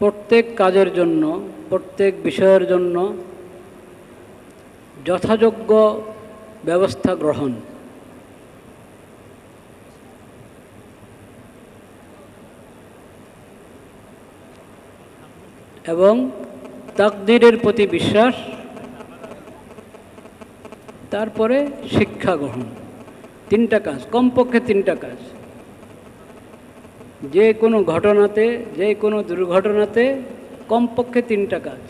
প্রত্যেক কাজের জন্য, প্রত্যেক বিষয়ের জন্য যথাযোগ্য ব্যবস্থা গ্রহণ। এবং তাকদিরের প্রতি বিশ্বাস, তারপরে শিক্ষা গ্রহণ। তিনটা কাজ, কমপক্ষে তিনটা কাজ। যে কোনো ঘটনাতে, যে কোনো দুর্ঘটনাতে কমপক্ষে তিনটা কাজ।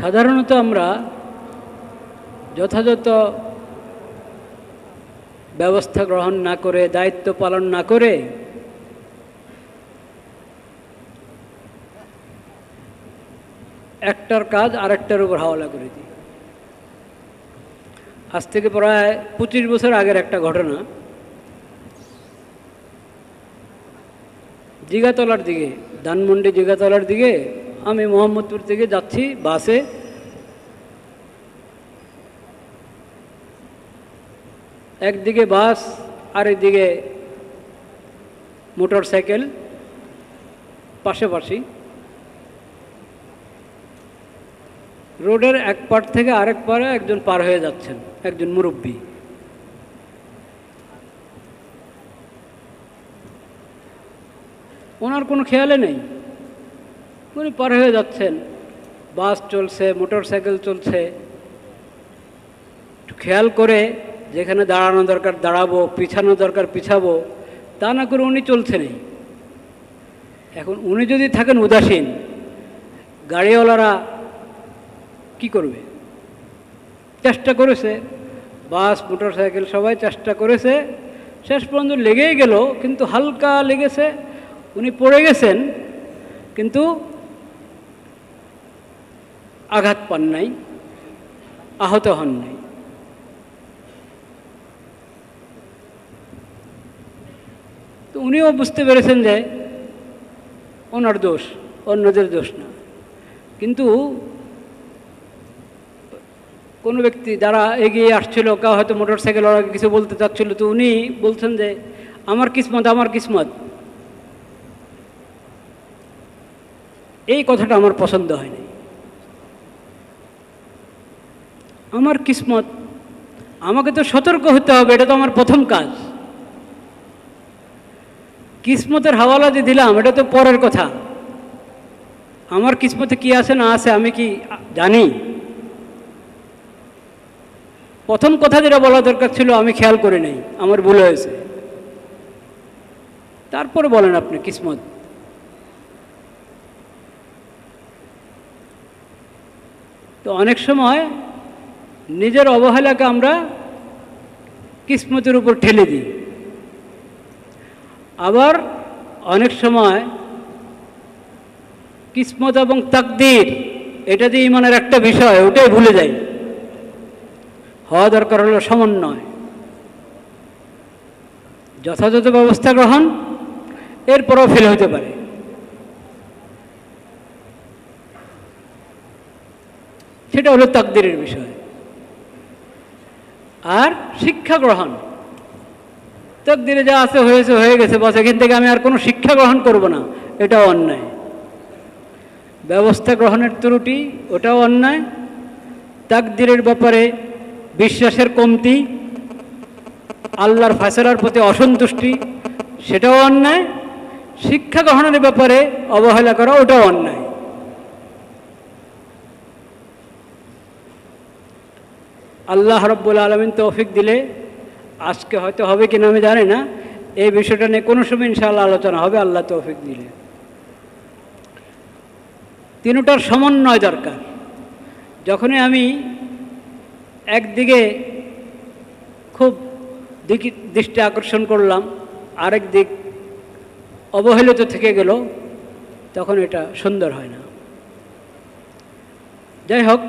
সাধারণত আমরা যথাযথ ব্যবস্থা গ্রহণ না করে, দায়িত্ব পালন না করে একটার কাজ আরেকটার উপর হাওলা করে দিই। আজ থেকে প্রায় পঁচিশ বছর আগের একটা ঘটনা। জিগাতলার দিকে, ধানমন্ডি জিগাতলার দিকে আমি মোহাম্মদপুর থেকে যাচ্ছি বাসে। একদিকে বাস আর একদিকে মোটর সাইকেল পাশাপাশি। রোডের এক পার থেকে আরেক পারে একজন পার হয়ে যাচ্ছেন, একজন মুরব্বী। ওনার কোনো খেয়ালে নেই। উনি পার হয়ে যাচ্ছেন। বাস চলছে মোটর সাইকেল চলছে খেয়াল করে যেখানে দাঁড়ানো দরকার দাঁড়াবো, পিছানো দরকার পিছাবো, তা না করে উনি চলছে নেই এখন উনি যদি থাকেন উদাসীন, গাড়িওয়ালারা কি করবে? চেষ্টা করেছে। বাস মোটর সাইকেল সবাই চেষ্টা করেছে। শেষ পর্যন্ত লেগেই গেল, কিন্তু হালকা লেগেছে। উনি পড়ে গেছেন, কিন্তু আঘাত পান নাই, আহত হন নাই। তো উনিও বুঝতে পেরেছেন যে ওনার দোষ, অন্যদের দোষ না। কিন্তু কোনো ব্যক্তি যারা এগিয়ে আসছিল, কেউ হয়তো মোটর সাইকেল ওরা কিছু বলতে চাচ্ছিল, তো উনি বলছেন যে, আমার কিসমত আমার কিসমত। এই কথাটা আমার পছন্দ হয়নি। আমার কিসমত, আমাকে তো সতর্ক হতে হবে, এটা তো আমার প্রথম কাজ। কিসমতের হাওয়ালা যে দিলাম, এটা তো পরের কথা। আমার কিসমতে কি আছে, না আছে, আমি কি জানি? প্রথম কথা যেটা বলা দরকার ছিল, আমি খেয়াল করে নাই, আমার ভুল হয়েছে। তারপরে বলেন আপনি, কিসমত। তো অনেক সময় নিজের অবহেলাকে আমরা কিসমতের উপর ঠেলে দিই। আবার অনেক সময় কিসমত এবং তাকদির, এটা দিয়ে ইমানের একটা বিষয়, ওটাই ভুলে যাই। হওয়া দরকার হলো সমন্বয়। যথাযথ ব্যবস্থা গ্রহণ, এরপরও ফেল হতে পারে। সেটা হলো তাকদিরের বিষয়। আর শিক্ষা গ্রহণ। তাকদিরে যা আছে, হয়েছে, হয়ে গেছে, বস এখান থেকে আমি আর কোনো শিক্ষা গ্রহণ করব না, এটাও অন্যায়। ব্যবস্থা গ্রহণের ত্রুটি, ওটাও অন্যায়। তাকদিরের ব্যাপারে বিশ্বাসের কমতি, আল্লাহর ফায়সালার প্রতি অসন্তুষ্টি, সেটাও অন্যায়। শিক্ষা গ্রহণের ব্যাপারে অবহেলা করা, ওটাও অন্যায়। আল্লাহ রব্বুল আলমিন তৌফিক দিলে আজকে হয়তো হবে কিনা আমি জানি না। এই বিষয়টা নিয়ে কোনো সময় ইনশাআল্লাহ আলোচনা হবে, আল্লাহ তৌফিক দিলে। তিনটার সমন্বয় দরকার। যখনই আমি একদিকে খুব দৃষ্টি আকর্ষণ করলাম, আরেক দিক অবহেলিত থেকে গেল, তখন এটা সুন্দর হয় না। যাই হোক